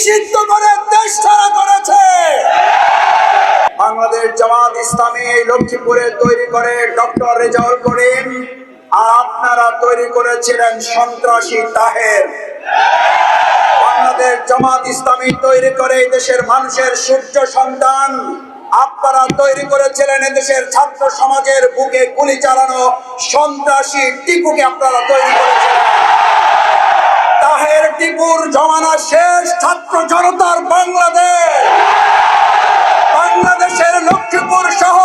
নিষিদ্ধ করে দেশ ছাড়া করেছে। বাংলাদেশ জামাত ইসলামী লক্ষ্মীপুরে তৈরি করে ডক্টর রেজাউল করিম। আর আপনারা তৈরি করেছিলেন সন্ত্রাসী তাহের। বাংলাদেশ জামাত ইসলামী তৈরি করে দেশের মানুষের সূর্য সন্তান। আপনারা তৈরি করেছিলেন এদেশের ছাত্র সমাজের বুকে গুলি চালানো সন্ত্রাসী টিপুকে আপনারা তৈরি করেছিলেন। তাহের টিপুর জমানা শেষ, ছাত্র জনতার বাংলাদেশ। বাংলাদেশের লক্ষ্মীপুর সহ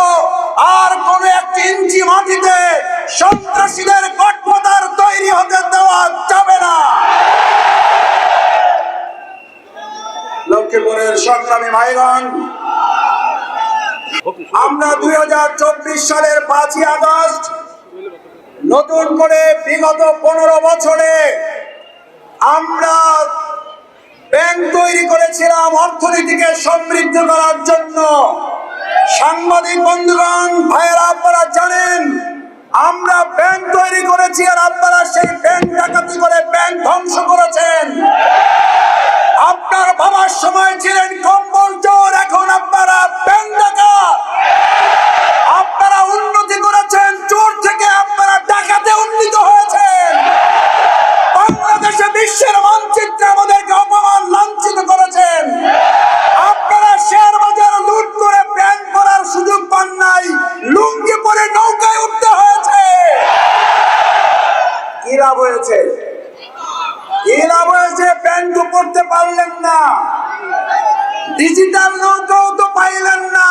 আর কোন একটি ইঞ্চি মাটিতে সন্ত্রাসীদের গঠপদার তৈরি হতে দেওয়া যাবে না। লক্ষ্মীপুরের সংগ্রামী ভাইগণ, আমরা দুই হাজার চব্বিশ সালের পাঁচই আগস্ট নতুন করে বিগত পনেরো বছরে আমরা ব্যাংক তৈরি করেছিলাম অর্থনীতিকে সমৃদ্ধ করার জন্য। সাংবাদিক বন্ধুগণ, ভাইয়েরা, আপনারা জানেন, আমরা ব্যাংক তৈরি করেছি আর আপনারা সেই ব্যাংক ডাকাতি করে ব্যাংক ধ্বংস করেছেন। আপনার বাবার সময় ছিলেন কম্বল না। ডিজিটাল নৌকাও তো পাইলেন না।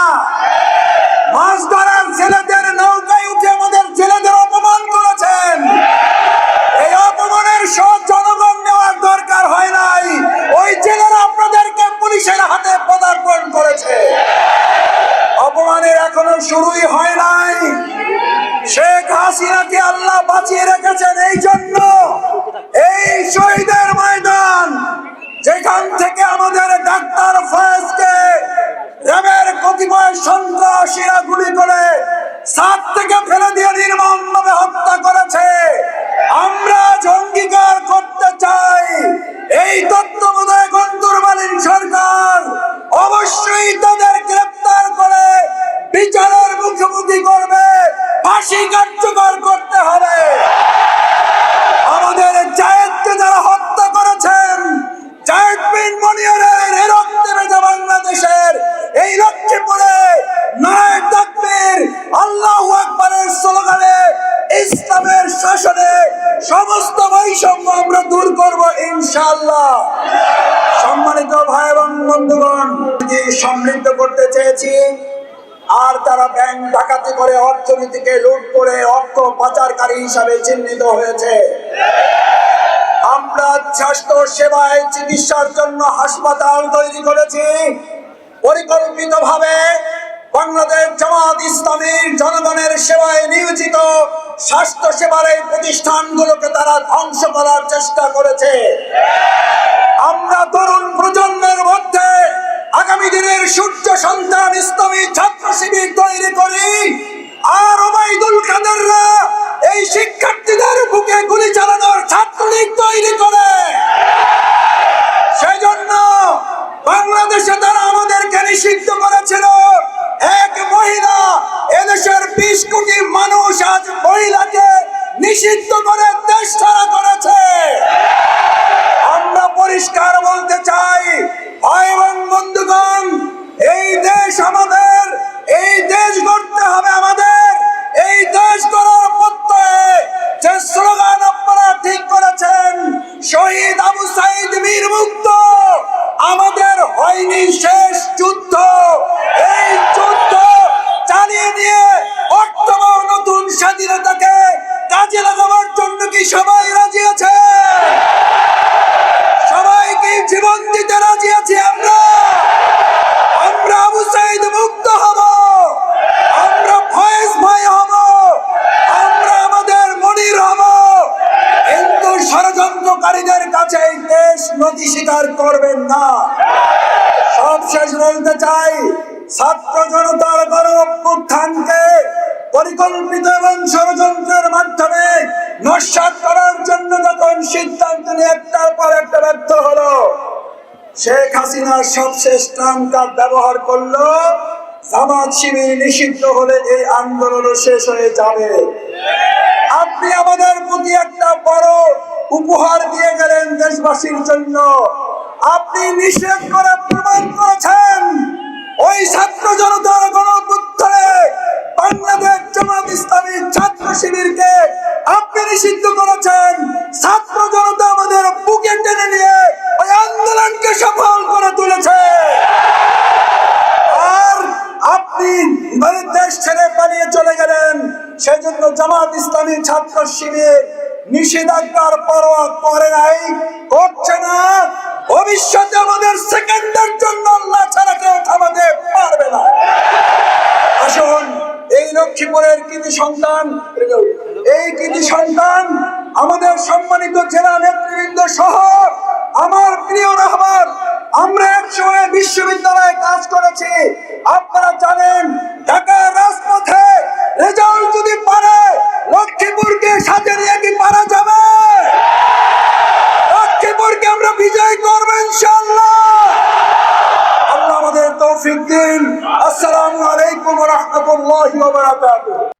মাছ ধরার ছেলেদের নৌকায় উঠে আমাদের ছেলেদের অপমান করেছেন। এই অপমানের সব জনগণ নেওয়ার দরকার হয় নাই। ওই ছেলেরা আপনাদেরকে পুলিশের হাতে পদার্পণ করেছে। অপমানের এখনও শুরুই হয় নাই। শেখ হাসিনাকে আল্লাহ বাঁচিয়ে রেখেছেন এই জন্য এই শহীদের ইনশাআল্লাহ। সম্মানিত ভাই এবং বন্ধুগণ সমৃদ্ধ করতে চেয়েছি, আর তারা ব্যাংক ডাকাতি করে অর্থনীতিকে লুট করে অর্থ পাচারকারী হিসাবে চিহ্নিত হয়েছে। আমরা স্বাস্থ্য সেবায় চিকিৎসার জন্য হাসপাতাল তৈরি করেছি। পরিকল্পিত ভাবে বাংলাদেশ জামাত ইসলামীর জনগণের সেবায় নিয়োজিত স্বাস্থ্য সেবার এই প্রতিষ্ঠানগুলোকে তারা ধ্বংস করার চেষ্টা করেছে। আমরা তরুণ প্রজন্মের মধ্যে আগামী দিনের সূর্য সন্তান ইসলামী ছাত্র শিবির তৈরি করি। আর ওবাইদুল কাদেররা এই শিক্ষার্থীদের বুকে গুলি চালানোর ছাত্রলীগ তৈরি করে। সেই জন্য বাংলাদেশে তারা আমাদেরকে নিষিদ্ধ পরিষ্কার বলতে চাই, ভাই এবং বন্ধুগণ, এই দেশ আমাদের, এই দেশ গড়তে হবে আমাদের, এই দেশ গড়ার প্রত্যয়ে যে স্লোগান আপনারা ঠিক করেছেন, শহীদ দুর্নীতি স্বীকার করবেন না। সব শেষ বলতে চাই, ছাত্র জনতার গণ অভ্যুত্থানকে পরিকল্পিত এবং ষড়যন্ত্রের মাধ্যমে নস্বাদ করার জন্য যখন সিদ্ধান্ত নিয়ে একটার পর একটা ব্যর্থ হলো, শেখ হাসিনার সবশেষ ট্রাম কার্ড ব্যবহার করল, জামাত শিবির নিষিদ্ধ হলে এই আন্দোলন শেষ হয়ে যাবে। আপনি আমাদের প্রতি একটা বড় উপহার দিয়ে গেলেন দেশবাসীর জন্য। আপনি নিষেধ করে প্রমাণ করেছেন, ওই ছাত্র জনতার গণপুত্রে বাংলাদেশ জামাত ইসলামী ছাত্র শিবিরকে আপনি নিষিদ্ধ করেছেন। ছাত্র জনতা আমাদের বুকে টেনে নিয়ে ওই আন্দোলনকে সফল করে তুলেছে। আর আপনি দেশ ছেড়ে পালিয়ে চলে গেলেন, সেজন্য জামাত ইসলামী ছাত্র শিবির নিষেধাজ্ঞার পরোয়া করে নাই, করছে না। ভবিষ্যতে আমাদের সেকেন্ডের জন্য আল্লাহ ছাড়া কেউ থামাতে পারবে না। আসুন, এই লক্ষ্মীপুরের কৃতি সন্তান, এই কৃতি সন্তান, আমাদের সম্মানিত জেলা নেতৃবৃন্দ সহ আমার প্রিয় রহমান, আমরা এক সময় বিশ্ববিদ্যালয়ে কাজ করেছি। আপনারা জানেন, ঢাকার রাজপথে রেজাল্ট যদি আল্লাহ আমাদের